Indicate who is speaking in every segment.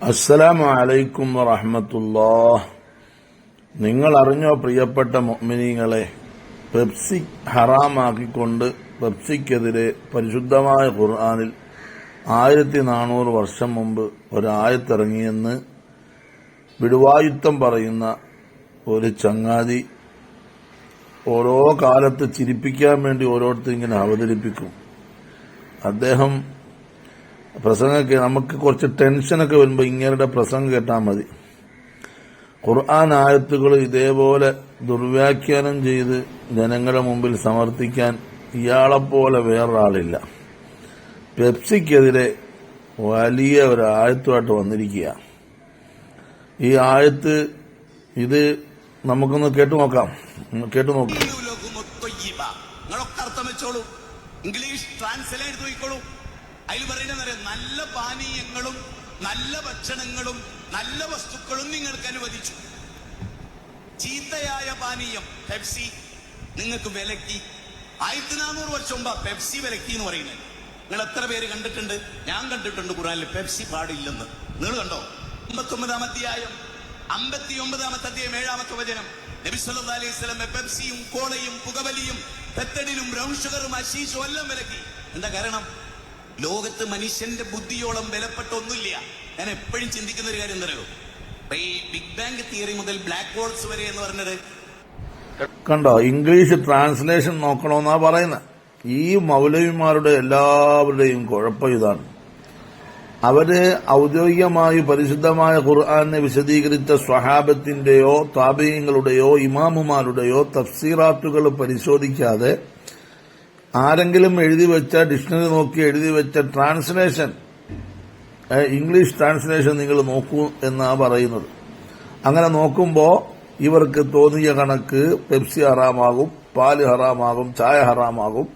Speaker 1: അസ്സലാമു അലൈക്കും വറഹമത്തുല്ലാ നിങ്ങൾ അറിഞ്ഞോ പ്രിയപ്പെട്ട മൊമിനിങ്ങളെ പെപ്സി ഹറാമാക്കിക്കൊണ്ട് പെപ്സിക്കെതിരെ പരിശുദ്ധമായ ഖുർആാനിൽ ആയിരത്തി നാനൂറ് വർഷം മുമ്പ് ഒരായത്തിറങ്ങിയെന്ന് വിടുവായുത്തം പറയുന്ന ഒരു ചങ്ങാതി ഓരോ കാലത്ത് ചിരിപ്പിക്കാൻ വേണ്ടി ഓരോരുത്തർ ഇങ്ങനെ അവതരിപ്പിക്കും. അദ്ദേഹം പ്രസംഗമൊക്കെ നമുക്ക് കുറച്ച് ടെൻഷനൊക്കെ വരുമ്പോൾ ഇങ്ങനെ പ്രസംഗം കേട്ടാൽ മതി. ഖുർആൻ ആയത്തുകൾ ഇതേപോലെ ദുർവ്യാഖ്യാനം ചെയ്ത് ജനങ്ങളുടെ മുമ്പിൽ സമർത്ഥിക്കാൻ ഇയാളെപ്പോലെ വേറൊരാളില്ല. പെപ്സിക്കെതിരെ വലിയ ഒരു ആയത്തുമായിട്ട് വന്നിരിക്കുക. ഈ ആയത്ത് ഇത് നമുക്കൊന്ന് കേട്ടു നോക്കാം. കേട്ടു നോക്കാം.
Speaker 2: ഇംഗ്ലീഷ് ട്രാൻസ്ലേറ്റ് നോക്കിക്കോളൂ. അതിൽ പറയുന്നത് നല്ല പാനീയങ്ങളും നല്ല ഭക്ഷണങ്ങളും നല്ല വസ്തുക്കളും നിങ്ങൾക്ക് അനുവദിച്ചു. ചീത്തയായ പാനീയം പെപ്സി നിങ്ങൾക്ക് വിലക്കി. ആയിരത്തി നാനൂറ് വർഷം മുമ്പ് പെപ്സി വിലക്കി എന്ന് പറയുന്നത്. നിങ്ങൾ എത്ര പേര് കണ്ടിട്ടുണ്ട്? ഞാൻ കണ്ടിട്ടുണ്ട് ഖുറാനിൽ പെപ്സി പാടില്ലെന്ന്. നിങ്ങൾ കണ്ടോ? അമ്പത്തൊമ്പതാം അധ്യായം അമ്പത്തി ഒമ്പതാമത്തെ അധ്യായം ഏഴാമത്തെ വചനം. നബി സല്ലല്ലാഹു അലൈഹി വസല്ലം പെപ്സിയും കോളയും പുകവലിയും പെത്തടിലും ബ്രൗൺ ഷുഗറും അശീഷും എല്ലാം വിലക്കി. എന്താ കാരണം? ലോകത്ത് മനുഷ്യന്റെ ബുദ്ധിയോളം വിലപ്പെട്ട ഒന്നുമില്ല ഞാൻ എപ്പോഴും ചിന്തിക്കുന്ന ഒരു കാര്യം ഈ ബിഗ് ബാങ് തിയറി മുതൽ ബ്ലാക്ക് ഹോൾസ് വരെ എന്ന് പറഞ്ഞത്
Speaker 1: കണ്ടോ? ഇംഗ്ലീഷ് ട്രാൻസ്ലേഷൻ നോക്കണമെന്നാ പറയുന്നത് ഈ മൗലവിമാരുടെ എല്ലാവരുടെയും കുഴപ്പം ഇതാണ്. അവർ ഔദ്യോഗികമായി പരിശുദ്ധമായ ഖുർആാനെ വിശദീകരിച്ച സ്വഹാബത്തിന്റെയോ താപീയങ്ങളുടെയോ ഇമാമുമാരുടെയോ തഫ്സീറാത്തുകൾ പരിശോധിക്കാതെ ആരെങ്കിലും എഴുതി വെച്ച ഡിക്ഷണറി നോക്കി എഴുതി വെച്ച ട്രാൻസ്ലേഷൻ ഇംഗ്ലീഷ് ട്രാൻസ്ലേഷൻ നിങ്ങൾ നോക്കൂ എന്നാ പറയുന്നത്. അങ്ങനെ നോക്കുമ്പോൾ ഇവർക്ക് തോന്നിയ കണക്ക് പെപ്സി ഹറാമാകും പാൽ ഹറാമാകും ചായ ഹറാമാകും.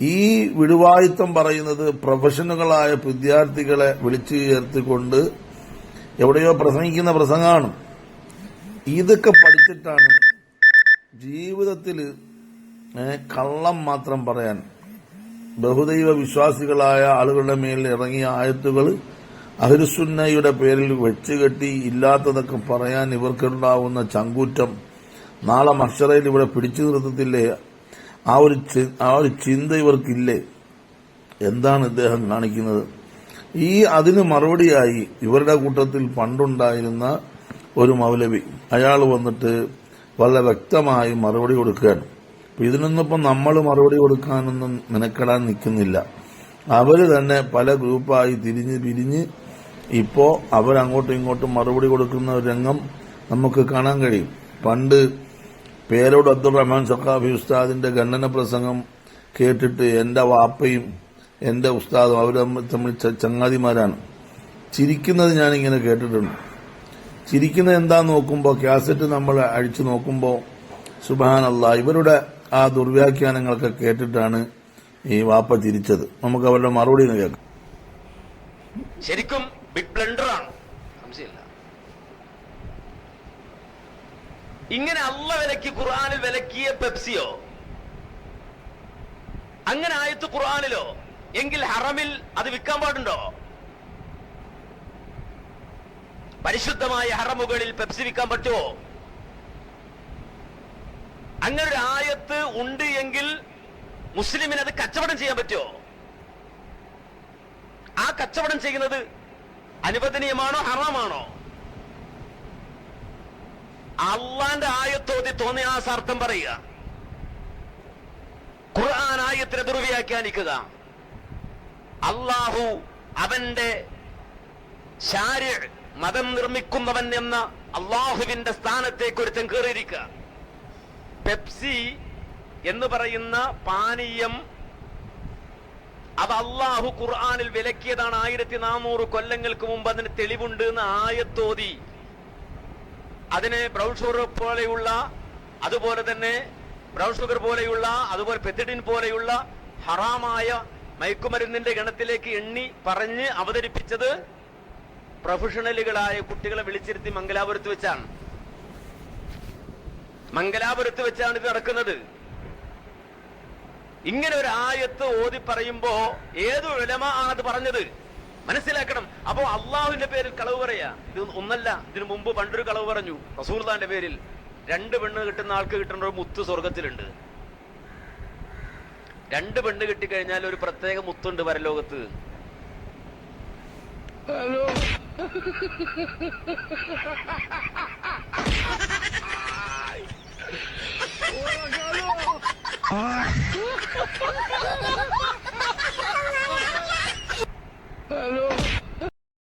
Speaker 1: ഈ വിടുവായുത്തം പറയുന്നത് പ്രൊഫഷണലുകളായ വിദ്യാർത്ഥികളെ വിളിച്ചു ചേർത്തിക്കൊണ്ട് എവിടെയോ പ്രസംഗിക്കുന്ന പ്രസംഗമാണ്. ഇതൊക്കെ പഠിച്ചിട്ടാണ് ജീവിതത്തിൽ കള്ളം മാത്രം പറയാൻ. ബഹുദൈവ വിശ്വാസികളായ ആളുകളുടെ മേൽ ഇറങ്ങിയ ആയത്തുകൾ അഹിരുസുന്നയുടെ പേരിൽ വെച്ചുകെട്ടി ഇല്ലാത്തതൊക്കെ പറയാൻ ഇവർക്കുണ്ടാവുന്ന ചങ്കൂറ്റം നാളെ മഷറയിൽ ഇവിടെ പിടിച്ചു നിർത്തത്തില്ലേ? ആ ഒരു ആ ഒരു ചിന്ത ഇവർക്കില്ലേ? എന്താണ് ഇദ്ദേഹം കാണിക്കുന്നത്? ഈ അതിന് മറുപടിയായി ഇവരുടെ കൂട്ടത്തിൽ പണ്ടുണ്ടായിരുന്ന ഒരു മൗലവി. അയാൾ വന്നിട്ട് വളരെ വ്യക്തമായി മറുപടി കൊടുക്കുകയാണ്. അപ്പൊ ഇതിനൊന്നും ഇപ്പം നമ്മൾ മറുപടി കൊടുക്കാനൊന്നും മെനക്കെടാൻ നിൽക്കുന്നില്ല അവർ തന്നെ പല ഗ്രൂപ്പായി തിരിഞ്ഞ് പിരിഞ്ഞ് ഇപ്പോ അവരങ്ങോട്ടും ഇങ്ങോട്ടും മറുപടി കൊടുക്കുന്ന ഒരു രംഗം നമുക്ക് കാണാൻ കഴിയും. പണ്ട് പേരോട് അബ്ദുറഹ്മാൻ സഖാഫി ഉസ്താദിന്റെ ഖണ്ഡന പ്രസംഗം കേട്ടിട്ട് എന്റെ വാപ്പയും എന്റെ ഉസ്താദും അവർ തമ്മിൽ ചങ്ങാതിമാരാണ്. ചിരിക്കുന്നത് ഞാനിങ്ങനെ കേട്ടിട്ടുണ്ട്. ചിരിക്കുന്നത് എന്താ നോക്കുമ്പോൾ കാസറ്റ് നമ്മൾ അഴിച്ചു നോക്കുമ്പോൾ സുബാനല്ല ഇവരുടെ ആ ദുർവ്യാഖ്യാനങ്ങളൊക്കെ കേട്ടിട്ടാണ് ഈ വാപ്പ തിരിച്ചത് നമുക്ക് അവരുടെ മറുപടി കേൾക്കാം.
Speaker 3: ശരിക്കും ബിഗ് ബ്ലണ്ടർ ആണ്. സംശയമില്ല. ഇങ്ങനെ അല്ല വിലക്കി ഖുർആാനിൽ വിലക്കിയ പെപ്സിയോ? അങ്ങനെ ആയത്ത് ഖുർആാനിലോ? എങ്കിൽ ഹറമിൽ അത് വിൽക്കാൻ പാടുണ്ടോ? പരിശുദ്ധമായ ഹറമുകളിൽ പെപ്സി വിൽക്കാൻ പറ്റുമോ? അങ്ങനെ ഒരു ആയത്ത് ഉണ്ട് എങ്കിൽ മുസ്ലിമിന് അത് കച്ചവടം ചെയ്യാൻ പറ്റുമോ? ആ കച്ചവടം ചെയ്യുന്നത് അനുവദനീയമാണോ ഹറാമാണോ? അള്ളാന്റെ ആയത്തോതി തോന്നിയ ആ സാർത്ഥം പറയുക. ഖുർആൻ ആയത്തിനെ ദുർവ്യാഖ്യാനിക്കുക. അള്ളാഹു അവന്റെ മതം നിർമ്മിക്കുന്നവൻ എന്ന അള്ളാഹുവിന്റെ സ്ഥാനത്തേക്ക് ഒരുത്തൻ കയറിയിരിക്കുക. പെപ്സി എന്ന് പറയുന്ന പാനീയം അത് അള്ളാഹു ഖുർആാനിൽ വിലക്കിയതാണ്. ആയിരത്തി നാനൂറ് കൊല്ലങ്ങൾക്ക് മുമ്പ് അതിന് തെളിവുണ്ട് എന്ന് ആയത്തോതി. അതിനെ ബ്രൗൺ ഷുഗർ പോലെയുള്ള അതുപോലെ തന്നെ ബ്രൗൺ ഷുഗർ പോലെയുള്ള അതുപോലെ പെത്തിഡിൻ പോലെയുള്ള ഹറാമായ മയക്കുമരുന്നിന്റെ ഗണത്തിലേക്ക് എണ്ണി പറഞ്ഞ് അവതരിപ്പിച്ചത് പ്രൊഫഷണലുകളായ കുട്ടികളെ വിളിച്ചിരുത്തി മംഗലാപുരത്ത് വെച്ചാണ്. മംഗലാപുരത്ത് വെച്ചാണ് ഇത് നടക്കുന്നത്. ഇങ്ങനെ ഒരു ആയത്ത് ഓതി പറയുമ്പോ ഏത് ഉലമ ആണത് പറഞ്ഞത്? മനസ്സിലാക്കണം. അപ്പോ അള്ളാഹുവിന്റെ പേരിൽ കളവ് പറയാ. ഇത് ഒന്നല്ല ഇതിനു മുമ്പ് പണ്ടൊരു കളവ് പറഞ്ഞു. റസൂർദാന്റെ പേരിൽ രണ്ട് പെണ്ണ് കിട്ടുന്ന ആൾക്ക് കിട്ടുന്ന ഒരു മുത്ത് സ്വർഗത്തിലുണ്ട് രണ്ട് പെണ്ണ് കിട്ടിക്കഴിഞ്ഞാൽ ഒരു പ്രത്യേക മുത്തുണ്ട് പരലോകത്ത്.
Speaker 4: ああ。